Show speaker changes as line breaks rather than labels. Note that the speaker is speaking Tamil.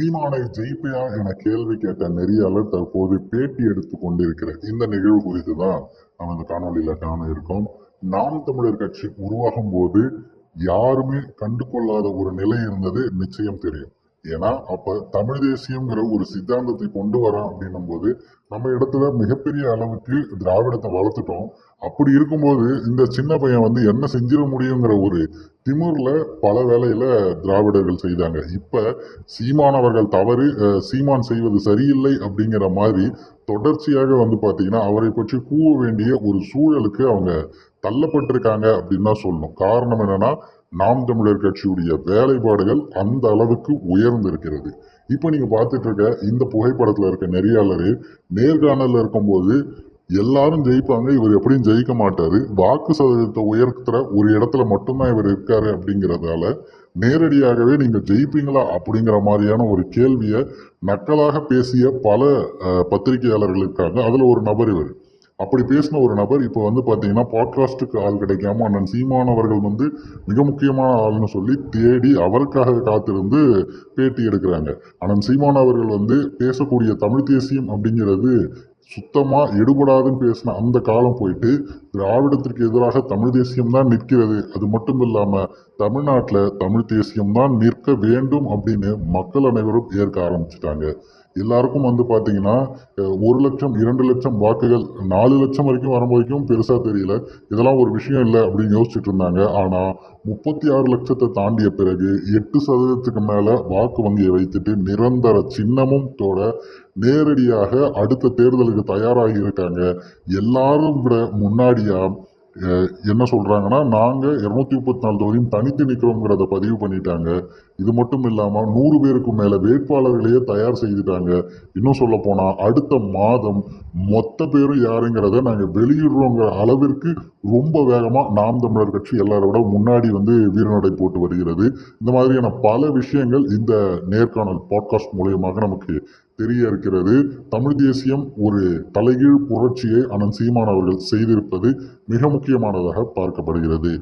சீமானை ஜெயிப்பையா என கேள்வி கேட்ட நெறியாளர் தற்போது பேட்டி எடுத்து கொண்டிருக்கிற இந்த நிகழ்வு குறித்து தான் நம்ம இந்த காணொலியில காண இருக்கோம். நாம் தமிழர் கட்சி உருவாகும் போது யாருமே கண்டு கொள்ளாத ஒரு நிலை இருந்தது நிச்சயம் தெரியும். ஏன்னா அப்ப தமிழ் தேசியங்கிற ஒரு சித்தாந்தத்தை கொண்டு வரோம் அப்படின்னும் போது நம்ம இடத்துல மிகப்பெரிய அளவுக்கு திராவிடத்தை வளர்த்துட்டோம். அப்படி இருக்கும்போது இந்த சின்ன பையன் வந்து என்ன செஞ்சிட முடியுங்கிற ஒரு திமுரில் பல வேலையில் திராவிடர்கள் செய்தாங்க. இப்போ சீமானவர்கள் தவறு சீமான் செய்வது சரியில்லை அப்படிங்கிற மாதிரி தொடர்ச்சியாக வந்து பார்த்தீங்கன்னா அவரை பற்றி கூவ வேண்டிய ஒரு சூழலுக்கு அவங்க தள்ளப்பட்டிருக்காங்க அப்படின்னு தான் சொல்லணும். காரணம் என்னென்னா நாம் தமிழர் கட்சியுடைய வேலைப்பாடுகள் அந்த அளவுக்கு உயர்ந்திருக்கிறது. இப்போ நீங்கள் பார்த்துட்டு இருக்க இந்த புகைப்படத்தில் இருக்க நெறியாளர் நேர்காணலில் இருக்கும்போது எல்லாரும் ஜெயிப்பாங்க. இவர் எப்படியும் ஜெயிக்க மாட்டார். வாக்கு சதவீதத்தை உயர்த்துற ஒரு இடத்துல மட்டும்தான் இவர் இருக்காரு அப்படிங்கிறதால நேரடியாகவே நீங்கள் ஜெயிப்பீங்களா அப்படிங்கிற மாதிரியான ஒரு கேள்வியை நக்கலாக பேசிய பல அஹ், பத்திரிகையாளர்கள் இருக்காங்க. அதில் ஒரு நபர் இவர். அப்படி பேசின ஒரு நபர் இப்போ வந்து பார்த்தீங்கன்னா பாட்காஸ்ட்டுக்கு ஆள் கிடைக்காம அண்ணன் சீமான் அவர்கள் வந்து மிக முக்கியமான ஆள்னு சொல்லி தேடி அவருக்காக காத்திருந்து பேட்டி எடுக்கிறாங்க. அண்ணன் சீமான் அவர்கள் வந்து பேசக்கூடிய தமிழ் தேசியம் அப்படிங்கிறது சுத்தமாக எடுபடாதுன்னு பேசின அந்த காலம் போயிட்டு திராவிடத்திற்கு எதிராக தமிழ் தேசியம் தான் நிற்கிறது. அது மட்டும் இல்லாமல் தமிழ்நாட்டில் தமிழ் தேசியம் தான் நிற்க வேண்டும் அப்படின்னு மக்கள் அனைவரும் ஏற்க ஆரம்பிச்சிட்டாங்க. எல்லாருக்கும் வந்து பார்த்தீங்கன்னா ஒரு லட்சம் இரண்டு லட்சம் வாக்குகள் நாலு லட்சம் வரைக்கும் வரும் வரைக்கும் பெருசாக தெரியல. இதெல்லாம் ஒரு விஷயம் இல்லை அப்படின்னு யோசிச்சுட்டு இருந்தாங்க. ஆனால் முப்பத்தி ஆறு லட்சத்தை தாண்டிய பிறகு எட்டு சதவீதத்துக்கு மேலே வாக்கு வங்கியை வைத்துட்டு நிரந்தர சின்னமும் தோட நேரடியாக அடுத்த தேர்தல் தேர்தலுக்கு தயாராகி இருக்காங்க எல்லாரும் விட முன்னாடியா என்ன சொல்கிறாங்கன்னா நாங்கள் இரநூத்தி முப்பத்தி நாலு தொகுதியும் தனித்து நிற்கிறோங்கிறத பதிவு பண்ணிட்டாங்க. இது மட்டும் இல்லாமல் நூறு பேருக்கு மேலே வேட்பாளர்களையே தயார் செய்துட்டாங்க. இன்னும் சொல்ல போனால் அடுத்த மாதம் மொத்த பேரும் யாருங்கிறத நாங்கள் வெளியிடுறோங்கிற அளவிற்கு ரொம்ப வேகமாக நாம் தமிழர் கட்சி எல்லாரோட முன்னாடி வந்து வீரநடை போட்டு வருகிறது. இந்த மாதிரியான பல விஷயங்கள் இந்த நேர்காணல் பாட்காஸ்ட் மூலியமாக நமக்கு தெரிய இருக்கிறது. தமிழ் தேசியம் ஒரு தலைகீழ் புரட்சியை அனந்த் சீமான் அவர்கள் செய்திருப்பது மிக முக்கியமானதாக பார்க்கப்படுகிறது.